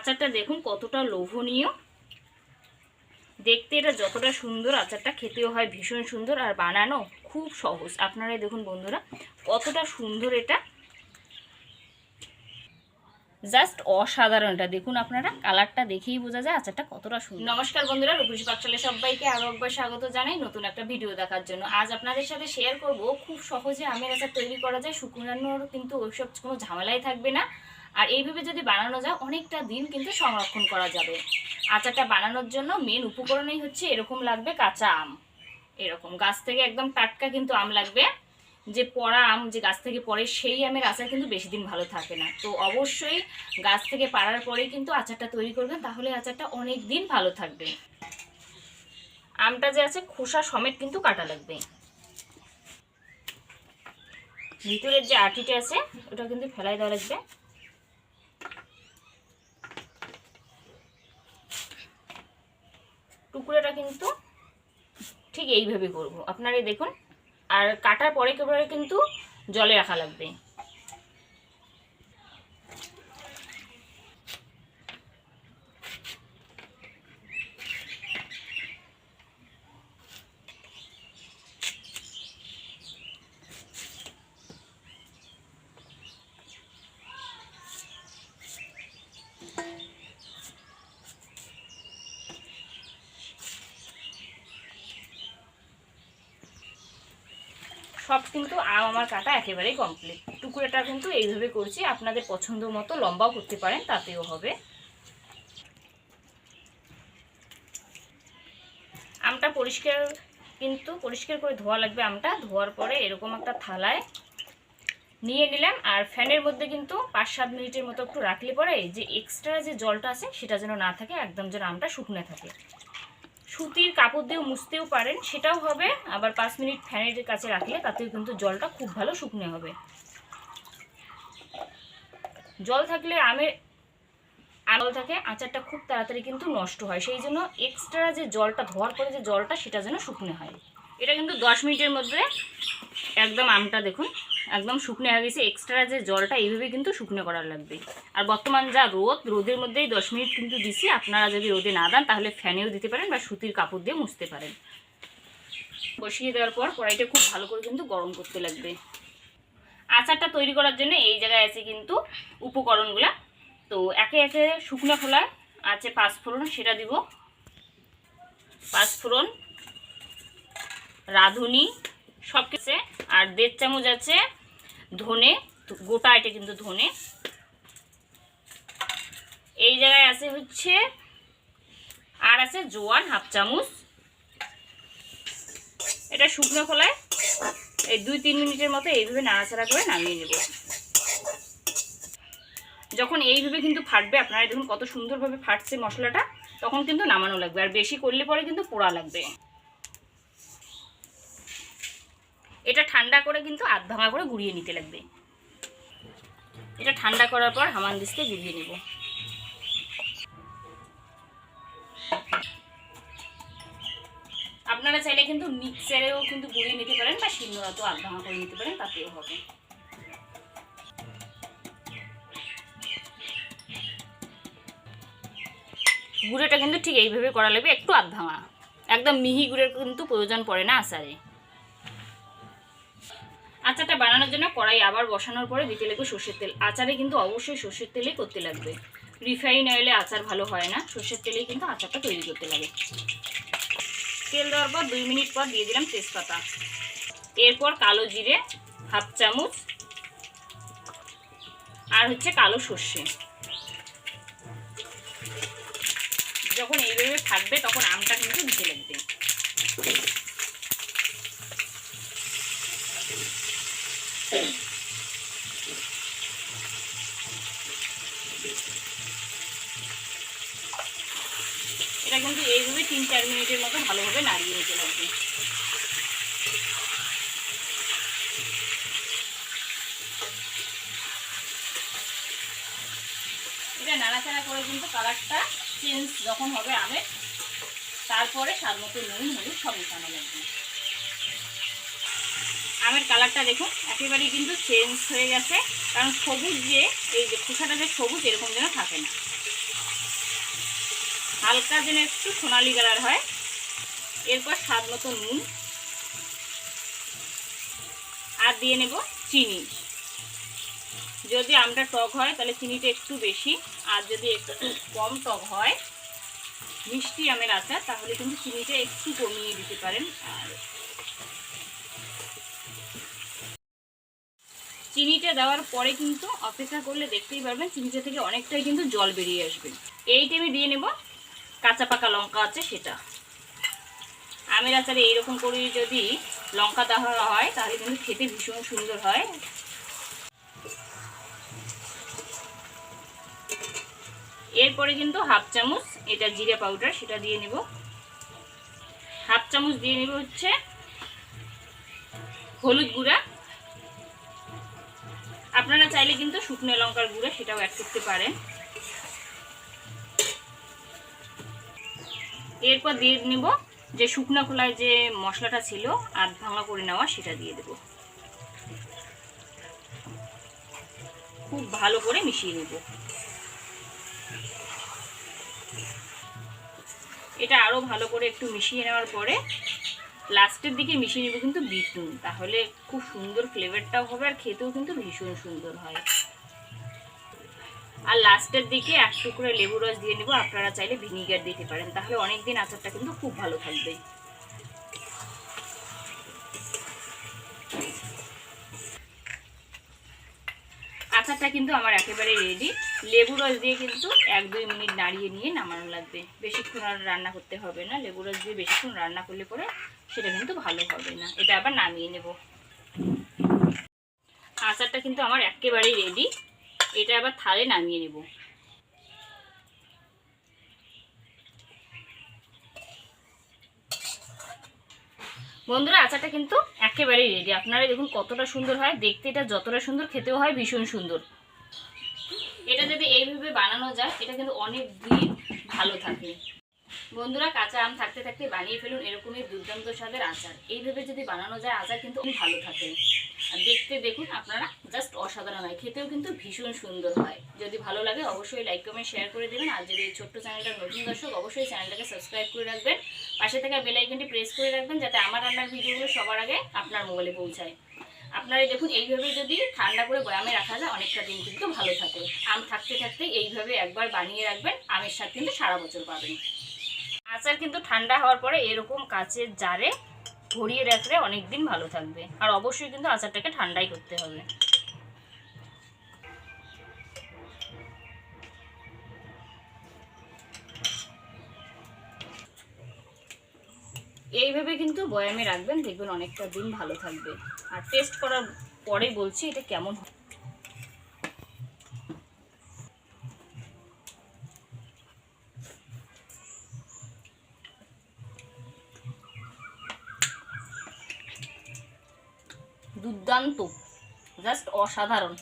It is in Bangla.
আচারটা দেখুন কতটা লোভনীয়। দেখতে এটা যতটা সুন্দর আচারটা খেতেও হয়, ভীষণ সুন্দর আর বানানো খুব সহজ। আপনারাই দেখুন বন্ধুরা কতটা সুন্দর এটা। জাস্ট অসাধারণ এটা দেখুন আপনারা কালারটা দেখেই বোঝা যায় আচারটা কতটা সুন্দর। নমস্কার বন্ধুরা রূপসী পাকশালে সবাইকে আরও একবার স্বাগত জানাই নতুন একটা ভিডিও দেখার জন্য। আজ আপনাদের সাথে শেয়ার করব, খুব সহজে আমের আচার তৈরি করা যায় শুকনানোর কিন্তু ওইসব কোনো ঝামেলাই থাকবে না। আর এইভাবে যদি বানানো যায়, অনেকটা দিন কিন্তু সংরক্ষণ করা যাবে। আচারটা বানানোর জন্য মেন উপকরণই হচ্ছে এরকম লাগবে কাঁচা আম। এরকম গাছ থেকে একদম টাটকা কিন্তু আম লাগবে। যে পড়া আম যে গাছ থেকে পড়ে, সেই আমের আচার কিন্তু বেশি দিন ভালো থাকে না। তো অবশ্যই গাছ থেকে পাড়ার পরেই কিন্তু আচারটা তৈরি করবেন, তাহলে আচারটা অনেক দিন ভালো থাকবে। আমটা যে আছে, খোসা সমেত কিন্তু কাটা লাগবে। ভিতরের যে আটিটা আছে, ওটা কিন্তু ফেলাই দেওয়া লাগবে। টুকরোটা কিন্তু ঠিক এইভাবে করব। আপনারা দেখুন। আর কাটার পরে একেবারে কিন্তু জলে রাখা লাগবে। সব কিন্তু আম, আমার কাটা একেবারেই কমপ্লিট টুকরোটা কিন্তু এইভাবে করছি, আপনাদের পছন্দ মতো লম্বাও করতে পারেন, তাতেও হবে। আমটা পরিষ্কার কিন্তু পরিষ্কার করে ধোয়া লাগবে আমটা। ধোয়ার পরে এরকম একটা থালায় নিয়ে নিলাম, আর ফ্যানের মধ্যে কিন্তু পাঁচ সাত মিনিটের মতো একটু রাখলে পরে যে এক্সট্রা যে জলটা আছে সেটা যেন না থাকে, একদম যেন আমটা শুকনো থাকে। সুতির কাপড় দিয়েও মুছতেও পারেন, সেটাও হবে। আবার পাঁচ মিনিট ফ্যানের কাছে রাখলে তাতেও কিন্তু জলটা খুব ভালো শুকনো হবে। জল থাকলে আমের জল থাকে, আচারটা খুব তাড়াতাড়ি কিন্তু নষ্ট হয়। সেই জন্য এক্সট্রা যে জলটা, ধোয়ার পরে যে জলটা, সেটা যেন শুকনো হয়। এটা কিন্তু দশ মিনিটের মধ্যে একদম আমটা দেখুন একদম শুকনো হয়ে গেছে। এক্সট্রা যে জলটা এইভাবে কিন্তু শুকনো করার লাগবে। আর বর্তমান যা রোদ, রোদের মধ্যেই দশ মিনিট কিন্তু দিছি। আপনারা যদি রোদে না দেন, তাহলে ফ্যানেও দিতে পারেন বা সুতির কাপড় দিয়ে মুছতে পারেন। বসিয়ে দেওয়ার পর কড়াইটা খুব ভালো করে কিন্তু গরম করতে লাগবে। আচারটা তৈরি করার জন্য এই জায়গায় আছে কিন্তু উপকরণগুলা। তো একে একে শুকনো খোলা আছে পাঁচফোড়ন সেটা দিব। পাঁচফোড়ন রাঁধুনি সব কিছু আর দেড় চামচ আছে ধনে, গোটা এটা কিন্তু ধনে। এই জায়গায় আছে হচ্ছে, আর আছে জোয়ান হাফ চামচ। এটা শুকনো খোলায়। এই দুই তিন মিনিটের মতো এইভাবে নাড়াচাড়া করে নামিয়ে নেব। যখন এইভাবে কিন্তু ফাটবে, আপনারা দেখুন কত সুন্দরভাবে ফাটছে মশলাটা, তখন কিন্তু নামানো লাগবে। আর বেশি করলে পরে কিন্তু পোড়া লাগবে। এটা ঠান্ডা করে কিন্তু আধ ভাঙা করে গুঁড়িয়ে নিতে লাগবে। এটা ঠান্ডা করার পর হামান দিস্তে গুঁড়িয়ে নেব। আপনারা চাইলে কিন্তু মিক্সারেও কিন্তু গুঁড়িয়ে নিতে পারেন বা শিলনোড়াতেও আধ ভাঙা করে নিতে পারেন, তাতেও হবে। গুঁড়োটা কিন্তু ঠিক এইভাবে করা লাগবে, একটু আধ ভাঙা। একদম মিহি গুঁড়ের কিন্তু প্রয়োজন পড়ে না আচারে। আচারটা বানানোর জন্য কড়াই আবার বসানোর পরে দিতে লাগবে সর্ষের তেল। আচারে কিন্তু অবশ্যই সর্ষের তেলেই করতে লাগবে। রিফাইন অয়েলে আচার ভালো হয় না, সর্ষের তেলেই কিন্তু আচারটা তৈরি করতে লাগে। তেল দেওয়ার পর দুই মিনিট পর দিয়ে দিলাম তেজপাতা। এরপর কালো জিরে, হাফ চামচ, আর হচ্ছে কালো সর্ষে। যখন এইভাবে থাকবে তখন আমটা কিন্তু দিতে লাগবে। এটা কিন্তু এইভাবে তিন চার মিনিটের মতো ভালোভাবে নাড়িয়ে নিতে লাগবে এটা নাড়াচাড়া করে কিন্তু কালারটা চেঞ্জ যখন হবে আমের, তারপরে স্বাদ মতো নুন, হলুদ সব মেশানো লাগবে আমের কালারটা দেখুন, একেবারেই কিন্তু চেঞ্জ হয়ে গেছে, কারণ সবুজ যে, এই যে খোসাটা যে সবুজ, এরকম যেন থাকে না। হালকা যেন একটু সোনালি কালার হয়। এরপর স্বাদ মতো নুন। আর দিয়ে নেব চিনি। যদি আমটা টক হয়, তাহলে চিনিটা একটু বেশি। আর যদি একটু কম টক হয়, মিষ্টি আমের আচার, তাহলে কিন্তু চিনিটা একটু কমিয়ে দিতে পারেন। আর চিনিটা দেওয়ার পরে কিন্তু অপেক্ষা করলে দেখতেই পারবেন, চিনিটা থেকে অনেকটাই কিন্তু জল বেরিয়ে আসবে। এই টাইমে দিয়ে নেব কাঁচা পাকা লঙ্কা আছে সেটা। আমের আচারে এইরকম করে যদি লঙ্কা দেওয়া হয়, তাহলে কিন্তু খেতে ভীষণ সুন্দর হয়। এরপরে কিন্তু হাফ চামচ এটা জিরে পাউডার, সেটা দিয়ে নেব। হাফ চামচ দিয়ে নেব হচ্ছে হলুদ গুঁড়া। আপনারা চাইলে কিন্তু শুকনো লঙ্কার গুঁড়া সেটাও অ্যাড করতে পারেন। এরপর দিয়ে নেব যে শুকনো খোলায় যে মশলাটা ছিল আধ ভাঙা করে নেওয়া সেটা দিয়ে দেব। খুব ভালো করে মিশিয়ে নেব। এটা আরও ভালো করে একটু মিশিয়ে নেওয়ার পরে লাস্টের দিকে মিশিয়ে নেব কিন্তু বিট নুন তাহলে খুব সুন্দর ফ্লেভারটাও হবে আর খেতেও কিন্তু ভীষণ সুন্দর হয়। আর লাস্টের দিকে এক টুকরো লেবু রস দিয়ে নেব। আপনারা চাইলে ভিনিগার দিতে পারেন। তাহলে অনেক দিন আচারটা কিন্তু খুব ভালো থাকবে। আচারটা কিন্তু আমার একেবারে রেডি লেবু রস দিয়ে কিন্তু এক দুই মিনিট নাড়িয়ে নিয়ে নামানো লাগবে। বেশিক্ষণ আর রান্না করতে হবে না। লেবু রস দিয়ে বেশিক্ষণ রান্না করলে পরে সেটা কিন্তু ভালো হবে না। এটা আবার নামিয়ে নেব। আচারটা কিন্তু আমার একেবারেই রেডি এটা আবার থালে নামিয়ে নেব। বন্ধুরা, আচারটা কিন্তু একেবারেই রেডি আপনারা দেখুন কতটা সুন্দর হয়। দেখতে এটা যতটা সুন্দর, খেতেও হয় ভীষণ সুন্দর। এটা যদি এইভাবে বানানো যায়, এটা কিন্তু অনেক দিন ভালো থাকে। বন্ধুরা, কাঁচা আম থাকতে থাকতে বানিয়ে ফেলুন এরকমই দুর্দান্ত স্বাদের আচার। এইভাবে যদি বানানো যায়, আচার কিন্তু ভালো থাকে। দেখতে দেখুন, আপনারা জাস্ট অসাধারণ হয়। খেতেও কিন্তু ভীষণ সুন্দর হয়। যদি ভালো লাগে অবশ্যই লাইক কমেন্ট শেয়ার করে দেবেন। আর যদি এই ছোট্ট চ্যানেলটা নতুন দর্শক, অবশ্যই চ্যানেলটাকে সাবস্ক্রাইব করে রাখবেন। পাশে থাকা বেল আইকনটি প্রেস করে রাখবেন, যাতে আমার রান্নার ভিডিওগুলো সবার আগে আপনার মোবাইলে পৌঁছায়। আপনারা দেখুন, এইভাবে যদি ঠান্ডা করে বয়ামে রাখা যায়, অনেকটা দিন কিন্তু ভালো থাকে। আম থাকতে থাকতে এইভাবে একবার বানিয়ে রাখবেন, আমের স্বাদ কিন্তু সারা বছর পাবেন। আচার কিন্তু ঠান্ডা হওয়ার পরে এরকম কাচের জারে ভরিয়ে রাখলে অনেক দিন ভালো থাকবে। আর অবশ্যই কিন্তু আচারটাকে ঠান্ডাই করতে হবে। এইভাবে কিন্তু বয়ামে রাখবেন, দেখবেন অনেকটা দিন ভালো থাকবে। আর টেস্ট করার পরে বলছি এটা কেমন দুর্দান্ত। জাস্ট অসাধারণ।